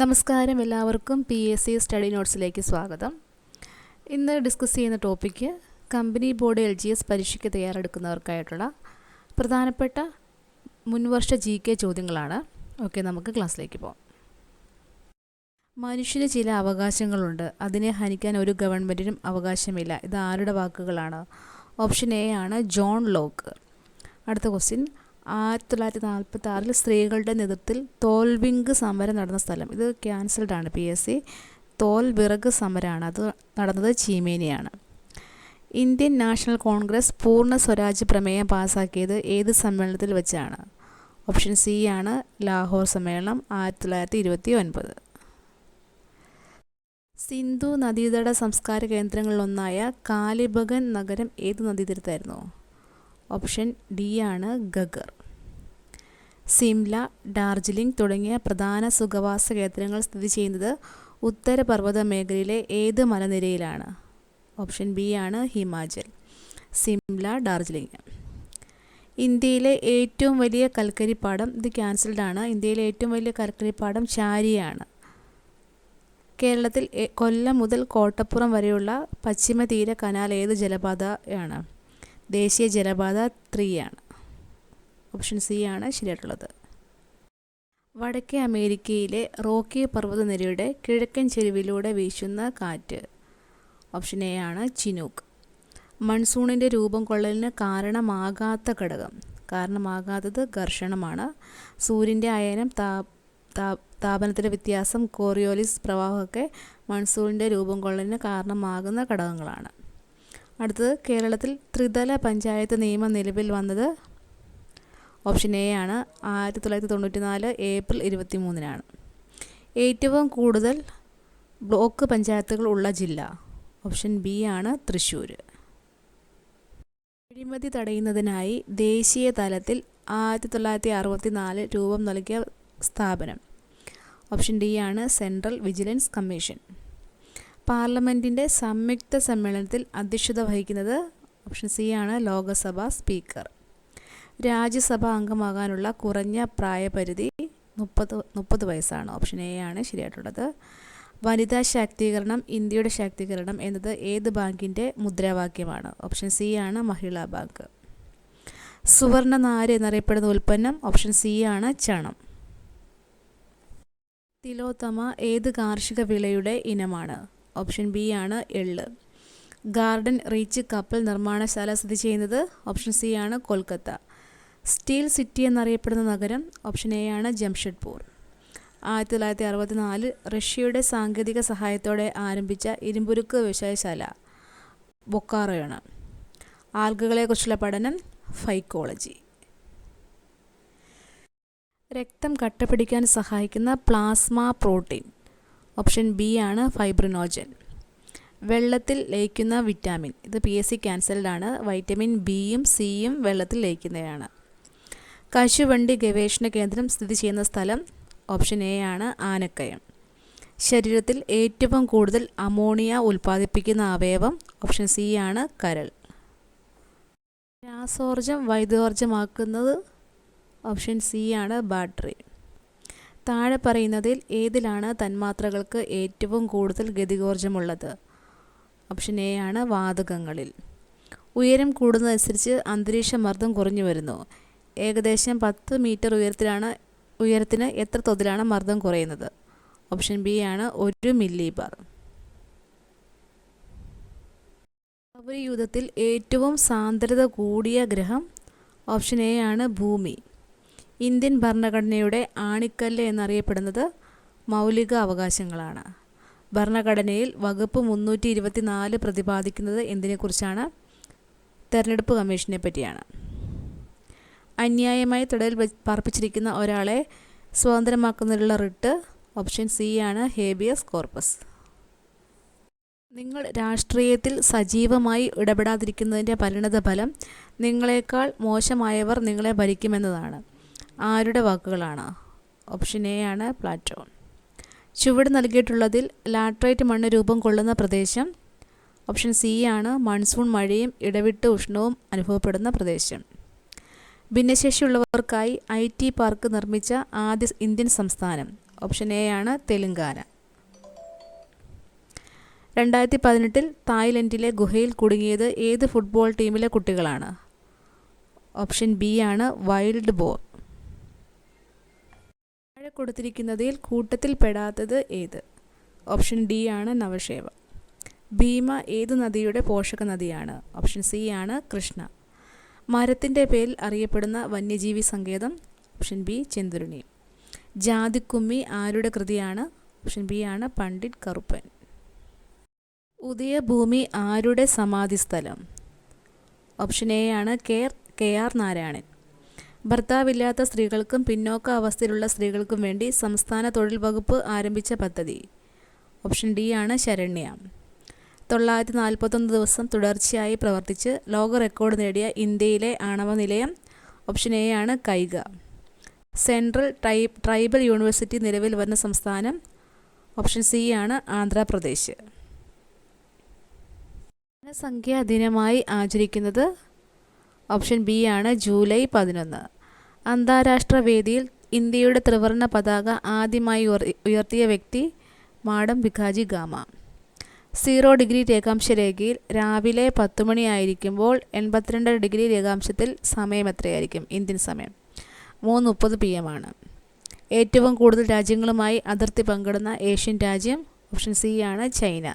നമസ്കാരം എല്ലാവർക്കും P S C study നോട്ട്സിലേക്ക് സ്വാഗതം. ഇന്ന് ഡിസ്കസ് ചെയ്യുന്ന topic company board L G S പരീക്ഷയ്ക്ക് തയ്യാറെടുക്കുന്നവർക്കായിട്ടുള്ള പ്രധാനപ്പെട്ട മുൻവർഷ ജി കെ ചോദ്യങ്ങളാണ്. ഓക്കെ നമുക്ക് ക്ലാസ്സിലേക്ക് പോകാം മനുഷ്യന് ചില അവകാശങ്ങളുണ്ട്. അതിനെ ഹനിക്കാൻ ഒരു ഗവൺമെന്റിനും അവകാശമില്ല. ഇത് ആരുടെ വാക്കുകളാണ്? ഓപ്ഷൻ എ ആണ് ജോൺ ലോക്ക്. അടുത്ത ക്വസ്റ്റ്യൻ ആയിരത്തി തൊള്ളായിരത്തി നാൽപ്പത്തി ആറിൽ സ്ത്രീകളുടെ നേതൃത്വത്തിൽ തോൽവിങ്ക് സമരം നടന്ന സ്ഥലം. ഇത് ക്യാൻസൽഡ് ആണ് പി എസ് സി തോൽ വിറക് സമരമാണ് അത് നടന്നത് ചീമേനിയാണ്. ഇന്ത്യൻ നാഷണൽ കോൺഗ്രസ് പൂർണ സ്വരാജ് പ്രമേയം പാസാക്കിയത് ഏത് സമ്മേളനത്തിൽ വെച്ചാണ്? ഓപ്ഷൻ സി ആണ് ലാഹോർ സമ്മേളനം ആയിരത്തി തൊള്ളായിരത്തി ഇരുപത്തി ഒൻപത് സിന്ധു നദീതട സംസ്കാര കേന്ദ്രങ്ങളിലൊന്നായ കാലിബഗൻ നഗരം ഏത് നദീതീരത്തായിരുന്നു ഓപ്ഷൻ ഡി ആണ് ഗഗർ. സിംല ഡാർജിലിംഗ് തുടങ്ങിയ പ്രധാന സുഖവാസ കേന്ദ്രങ്ങൾ സ്ഥിതി ചെയ്യുന്നത് ഉത്തരപർവത മേഖലയിലെ ഏത് മലനിരയിലാണ്? ഓപ്ഷൻ ബി ആണ് ഹിമാചൽ. സിംല ഡാർജിലിംഗ്. ഇന്ത്യയിലെ ഏറ്റവും വലിയ കൽക്കരിപ്പാടം ഇത് ക്യാൻസൽഡ് ആണ്. ഇന്ത്യയിലെ ഏറ്റവും വലിയ കൽക്കരിപ്പാടം ചാരിയാണ്. കേരളത്തിൽ കൊല്ലം മുതൽ കോട്ടപ്പുറം വരെയുള്ള പശ്ചിമ തീര കനാൽ ഏത് ജലപാതയാണ് ദേശീയ ജലപാത ത്രീ ആണ്. ഓപ്ഷൻ സി ആണ് ശരിയായിട്ടുള്ളത്. വടക്കേ അമേരിക്കയിലെ റോക്കി പർവതനിരയുടെ കിഴക്കൻ ചെരുവിലൂടെ വീശുന്ന കാറ്റ്. ഓപ്ഷൻ എ ആണ് ചിനൂക്ക്. മൺസൂണിന്റെ രൂപം കൊള്ളലിന് കാരണമാകാത്ത ഘടകം. കാരണമാകാത്തത് ഘർഷണമാണ്. സൂര്യന്റെ അയനം താ താപനത്തിലെ വ്യത്യാസം കോറിയോലിസ് പ്രവാഹമൊക്കെ മൺസൂണിന്റെ രൂപം കൊള്ളലിന് കാരണമാകുന്ന ഘടകങ്ങളാണ്. അടുത്തത് കേരളത്തിൽ ത്രിതല പഞ്ചായത്ത് നിയമം നിലവിൽ വന്നത് ഓപ്ഷൻ എ ആണ്. ആയിരത്തി തൊള്ളായിരത്തി തൊണ്ണൂറ്റി നാല് ഏപ്രിൽ ഇരുപത്തി മൂന്നിനാണ് ഏറ്റവും കൂടുതൽ ബ്ലോക്ക് പഞ്ചായത്തുകൾ ഉള്ള ജില്ല ഓപ്ഷൻ ബി ആണ് തൃശ്ശൂർ. അഴിമതി തടയുന്നതിനായി ദേശീയ തലത്തിൽ ആയിരത്തി തൊള്ളായിരത്തി അറുപത്തി നാല് രൂപം നൽകിയ സ്ഥാപനം ഓപ്ഷൻ ഡി ആണ് സെൻട്രൽ വിജിലൻസ് കമ്മീഷൻ. പാർലമെന്റിന്റെ സംയുക്ത സമ്മേളനത്തിൽ അധ്യക്ഷത വഹിക്കുന്നത് ഓപ്ഷൻ സി ആണ് ലോകസഭാ സ്പീക്കർ. രാജ്യസഭാ അംഗമാകാനുള്ള കുറഞ്ഞ പ്രായപരിധി മുപ്പത് മുപ്പത് വയസ്സാണ്. ഓപ്ഷൻ എ ആണ് ശരിയായിട്ടുള്ളത്. വനിതാ ശാക്തീകരണം ഇന്ത്യയുടെ ശാക്തീകരണം എന്നത് ഏത് ബാങ്കിന്റെ മുദ്രാവാക്യമാണ്? ഓപ്ഷൻ സി ആണ് മഹിളാ ബാങ്ക്. സുവർണ നാര് എന്നറിയപ്പെടുന്ന ഉൽപ്പന്നം ഓപ്ഷൻ സി ആണ് ചണം. തിലോത്തമ ഏത് കാർഷിക വിളയുടെ ഇനമാണ്? ഓപ്ഷൻ ബി ആണ് എള്ള്. ഗാർഡൻ റീച്ച് കപ്പൽ നിർമ്മാണശാല സ്ഥിതി ചെയ്യുന്നത് ഓപ്ഷൻ സി ആണ് കൊൽക്കത്ത. സ്റ്റീൽ സിറ്റി എന്നറിയപ്പെടുന്ന നഗരം ഓപ്ഷൻ എ ആണ് ജംഷഡ്പൂർ. ആയിരത്തി തൊള്ളായിരത്തി അറുപത്തി നാല് റഷ്യയുടെ സാങ്കേതിക സഹായത്തോടെ ആരംഭിച്ച ഇരുമ്പുരുക്ക് വ്യവസായശാല ബൊക്കാറോയാണ്. ആൽഗകളെക്കുറിച്ചുള്ള പഠനം ഫൈക്കോളജി. രക്തം കട്ടപിടിക്കാൻ സഹായിക്കുന്ന പ്ലാസ്മ പ്രോട്ടീൻ ഓപ്ഷൻ ബി ആണ് ഫൈബ്രിനോജൻ. വെള്ളത്തിൽ ലയിക്കുന്ന വിറ്റാമിൻ. ഇത് പി എസ് സി ക്യാൻസൽഡ് ആണ്. വൈറ്റമിൻ ബിയും സിയും വെള്ളത്തിൽ ലയിക്കുന്നതാണ് കശുവണ്ടി ഗവേഷണ കേന്ദ്രം സ്ഥിതി ചെയ്യുന്ന സ്ഥലം ഓപ്ഷൻ എ ആണ് ആനക്കയം. ശരീരത്തിൽ ഏറ്റവും കൂടുതൽ അമോണിയ ഉൽപ്പാദിപ്പിക്കുന്ന അവയവം ഓപ്ഷൻ സി ആണ് കരൾ. രാസോർജം വൈദ്യോർജമാക്കുന്നത് ഓപ്ഷൻ സി ആണ് ബാറ്ററി. താഴെ പറയുന്നതിൽ ഏതിലാണ് തന്മാത്രകൾക്ക് ഏറ്റവും കൂടുതൽ ഗതികോർജമുള്ളത്? ഓപ്ഷൻ എ ആണ് വാതകങ്ങളിൽ. ഉയരം കൂടുന്നതനുസരിച്ച് അന്തരീക്ഷ മർദ്ദം കുറഞ്ഞു വരുന്നു. ഏകദേശം പത്ത് മീറ്റർ ഉയരത്തിലാണ് ഉയരത്തിന് എത്ര തോതിലാണ് മർദ്ദം കുറയുന്നത്? ഓപ്ഷൻ ബി ആണ് ഒരു മില്ലി ബാർ സൗരയൂഥത്തിൽ ഏറ്റവും സാന്ദ്രത കൂടിയ ഗ്രഹം ഓപ്ഷൻ എ ആണ് ഭൂമി. ഇന്ത്യൻ ഭരണഘടനയുടെ ആണിക്കല്ല് എന്നറിയപ്പെടുന്നത് മൗലിക അവകാശങ്ങളാണ്. ഭരണഘടനയിൽ വകുപ്പ് മുന്നൂറ്റി ഇരുപത്തി നാല് പ്രതിപാദിക്കുന്നത് എന്തിനെക്കുറിച്ചാണ്? തെരഞ്ഞെടുപ്പ് കമ്മീഷനെ പറ്റിയാണ് അന്യായമായി തടയിൽ പാർപ്പിച്ചിരിക്കുന്ന ഒരാളെ സ്വതന്ത്രമാക്കുന്നതിനുള്ള റിട്ട് ഓപ്ഷൻ സി ആണ് ഹേബിയസ് കോർപ്പസ്. നിങ്ങൾ രാഷ്ട്രീയത്തിൽ സജീവമായി ഇടപെടാതിരിക്കുന്നതിന്റെ പരിണത ഫലം നിങ്ങളെക്കാൾ മോശമായവർ നിങ്ങളെ ഭരിക്കുമെന്നതാണ്. ആരുടെ വാക്കുകളാണ്? ഓപ്ഷൻ എ ആണ് പ്ലാറ്റോൺ. ചുവട് നൽകിയിട്ടുള്ളതിൽ ലാട്രൈറ്റ് മണ്ണ് രൂപം കൊള്ളുന്ന പ്രദേശം. ഓപ്ഷൻ സി ആണ് മൺസൂൺ മഴയും ഇടവിട്ട് ഉഷ്ണവും അനുഭവപ്പെടുന്ന പ്രദേശം. ഭിന്നശേഷിയുള്ളവർക്കായി ഐ ടി പാർക്ക് നിർമ്മിച്ച ആദ്യ ഇന്ത്യൻ സംസ്ഥാനം. ഓപ്ഷൻ എ ആണ് തെലുങ്കാന. രണ്ടായിരത്തി പതിനെട്ടിൽ തായ്ലൻഡിലെ ഗുഹയിൽ കുടുങ്ങിയത് ഏത് ഫുട്ബോൾ ടീമിലെ കുട്ടികളാണ്? ഓപ്ഷൻ ബി ആണ് വൈൽഡ് ബോൾ. താഴെ കൊടുത്തിരിക്കുന്നതിൽ കൂട്ടത്തിൽ പെടാത്തത് ഏത്? ഓപ്ഷൻ ഡി ആണ് നവശേവ. ഭീമ ഏത് നദിയുടെ പോഷക നദിയാണ് ഓപ്ഷൻ സി ആണ് കൃഷ്ണ. മരത്തിന്റെ പേരിൽ അറിയപ്പെടുന്ന വന്യജീവി സങ്കേതം ഓപ്ഷൻ ബി ചെന്തുരുണി. ജാതിക്കുമ്മി ആരുടെ കൃതിയാണ്? ഓപ്ഷൻ ബി ആണ് പണ്ഡിറ്റ് കറുപ്പൻ. ഉദയഭൂമി ആരുടെ സമാധി സ്ഥലം ഓപ്ഷൻ എ ആണ് കെ കെ ആർ നാരായണൻ. ഭർത്താവില്ലാത്ത സ്ത്രീകൾക്കും പിന്നോക്ക അവസ്ഥയിലുള്ള സ്ത്രീകൾക്കും വേണ്ടി സംസ്ഥാന തൊഴിൽ വകുപ്പ് ആരംഭിച്ച പദ്ധതി. ഓപ്ഷൻ ഡി ആണ് ശരണ്യ. തൊള്ളായിരത്തി നാൽപ്പത്തൊന്ന് ദിവസം തുടർച്ചയായി പ്രവർത്തിച്ച് ലോക റെക്കോർഡ് നേടിയ ഇന്ത്യയിലെ ആണവ നിലയം ഓപ്ഷൻ എ ആണ് Kaiga. Central tri tribal university നിലവിൽ വരുന്ന സംസ്ഥാനം ഓപ്ഷൻ സി ആണ് ആന്ധ്രാപ്രദേശ്. ജനസംഖ്യാ ദിനമായി ആചരിക്കുന്നത് ഓപ്ഷൻ ബി ആണ് ജൂലൈ പതിനൊന്ന്. അന്താരാഷ്ട്ര വേദിയിൽ ഇന്ത്യയുടെ ത്രിവർണ പതാക ആദ്യമായി ഉയർത്തിയ വ്യക്തി madam Bhikaji Cama. Zero degree രേഖാംശ രേഖയിൽ രാവിലെ പത്ത് മണിയായിരിക്കുമ്പോൾ എൺപത്തിരണ്ട് ഡിഗ്രി രേഖാംശത്തിൽ സമയം എത്രയായിരിക്കും? ഇന്ത്യൻ സമയം. മൂന്ന് മുപ്പത് പി എം ആണ്. ഏറ്റവും കൂടുതൽ രാജ്യങ്ങളുമായി അതിർത്തി പങ്കിടുന്ന ഏഷ്യൻ രാജ്യം ഓപ്ഷൻ സി ആണ് ചൈന.